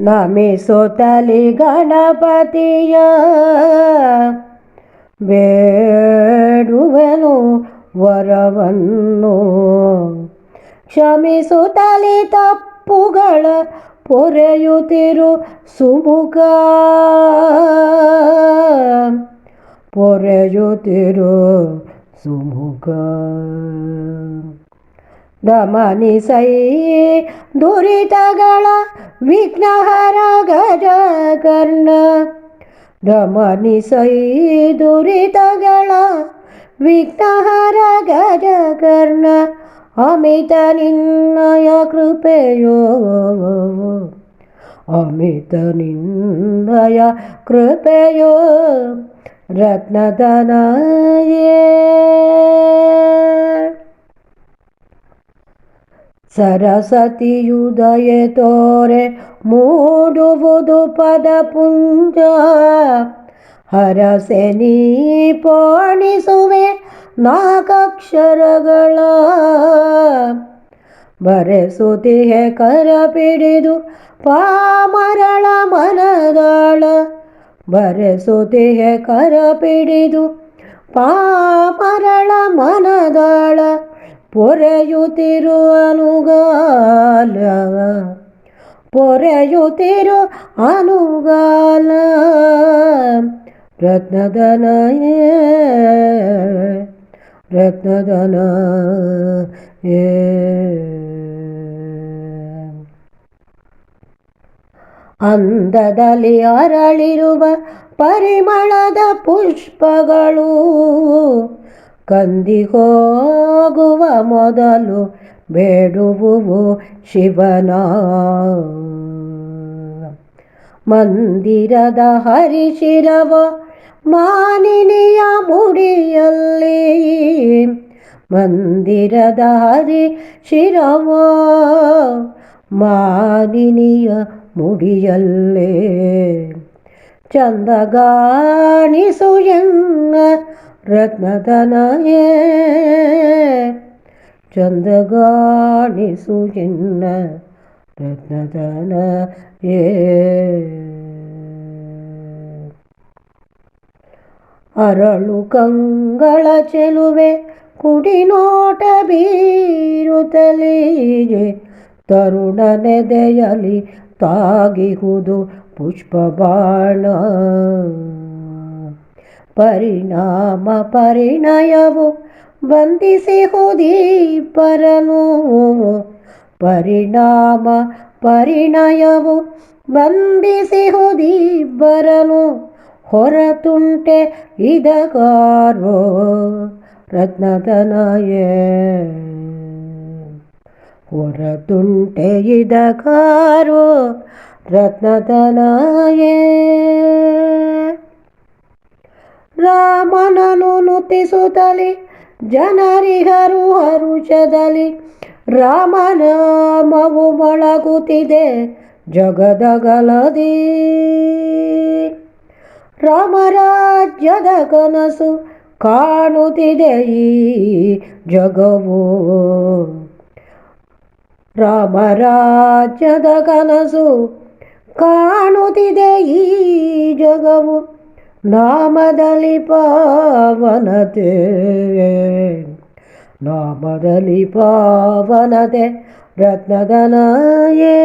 ನಮಿಸುತ್ತಲಿ ಗಣಪತಿಯ. ಬೇಡುವೆನು ವರವನ್ನು. ಕ್ಷಮಿಸುತ್ತಲಿ ತಪ್ಪುಗಳ ಪೊರೆಯುತ್ತಿರು ಸುಮುಖ. ಪೊರೆಯುತ್ತಿರು ಸುಮುಖ. ದಮನಿಸೈ ದುರಿತಗಳ ವಿಘ್ನಹರ ಗಜ ಕರ್ಣ ದಮನಿಸೈ ದುರಿತಗಳ ವಿಘ್ನಹರ ಗಜ ಕರ್ಣ ಅಮಿತ ನಿನ್ನಯ ಕೃಪೆಯೋ ಅಮಿತ ನಿನ್ನಯ ಕೃಪೆಯೋ ರತ್ನದನಯೇ ಸರಸ್ವತಿಯುದಯ ತೋರೆ ಮೂಡುವುದು ಪದಪುಂಜ ಹರಸೆ ನೀ ಪೋಣಿಸುವೆ ನಾಕಕ್ಷರಗಳ ಬರೆಸುತ್ತಿಹೆ ಕರ ಪಿಡಿದು ಪಾಮರಳ ಮನದಾಳ. ಬರೆಸುತ್ತಿಹೆ ಕರ ಪಿಡಿದು ಪಾಮರಳ ಮನದಾಳ. ಪೊರೆಯುತ್ತಿರು ಅನುಗಾಲ. ಪೊರೆಯುತ್ತಿರು ಅನುಗಾಲ. ರತ್ನದನ ಏ ಅಂದದಲ್ಲಿ ಅರಳಿರುವ ಪರಿಮಳದ ಪುಷ್ಪಗಳು ಕಂದಿ ಹೋಗುವ ಮೊದಲು ಬೇಡುವುವು ಶಿವನ ಮಂದಿರದ ಹರಿಶಿರವ ಮಾನಿನಿಯ ಮುಡಿಯಲ್ಲಿ ಮಂದಿರದ ಹರಿ ಶಿರವ ಮಾನಿನಿಯ ಮುಡಿಯಲ್ಲೇ ಚಂದಗಾಣಿಸು ಎನ್ನ ರತ್ನದನಯೇ ಚಂದಗಾಣಿಸು ಎನ್ನ ರತ್ನತನ ಏ. ಅರಳು ಕಂಗಳ ಚೆಲುವೆ ಕುಡಿನೋಟ ಬೀರುತ್ತಲೀಜೆ ತರುಣನೆದೆಯಲಿ ತಾಗಿಹುದು ಪುಷ್ಪ ಬಾಣ ಪರಿಣಾಮ ಪರಿಣಯವು ಬಂಧಿಸಿ ಹುದೀಪರನು ಪರಿಣಾಮ ಪರಿಣಯವು. ಬಂಧಿಸಿ ಬರಲು ಹೊರತುಂಟೆ ಇದಗಾರೋ ರತ್ನತನಯೇ ಹೊರತುಂಟೆ ಇದಗಾರೋ ರತ್ನತನಯೇ ರಾಮನನು ನುತಿಸುತ್ತಲಿ ಜನರಿಗರು ಹರುಷದಲ್ಲಿ ರಾಮನಾಮವು ಮೊಳಗುತ್ತಿದೆ ಜಗದಗಲದಿ. ರಾಮರಾಜ್ಯದ ಕನಸು ಕಾಣುತ್ತಿದೆ ಈ ಜಗವು. ರಾಮರಾಜ್ಯದ ಕನಸು ಕಾಣುತ್ತಿದೆ ಈ ನಾಮದಲ್ಲಿ ಪಾವನತೆ ನಾಮದಲ್ಲಿ ಪಾವನತೆ ರತ್ನದನಯೇ